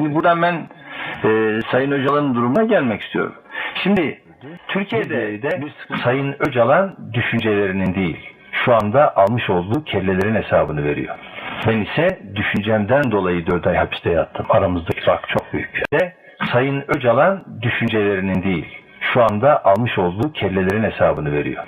Şimdi buradan ben e, Sayın Öcalan'ın durumuna gelmek istiyorum. Şimdi Türkiye'de de Sayın Öcalan düşüncelerinin değil, şu anda almış olduğu kellelerin hesabını veriyor. Ben ise düşüncemden dolayı 4 ay hapiste yattım. Aramızdaki fark çok büyük. De Sayın Öcalan düşüncelerinin değil, şu anda almış olduğu kellelerin hesabını veriyor.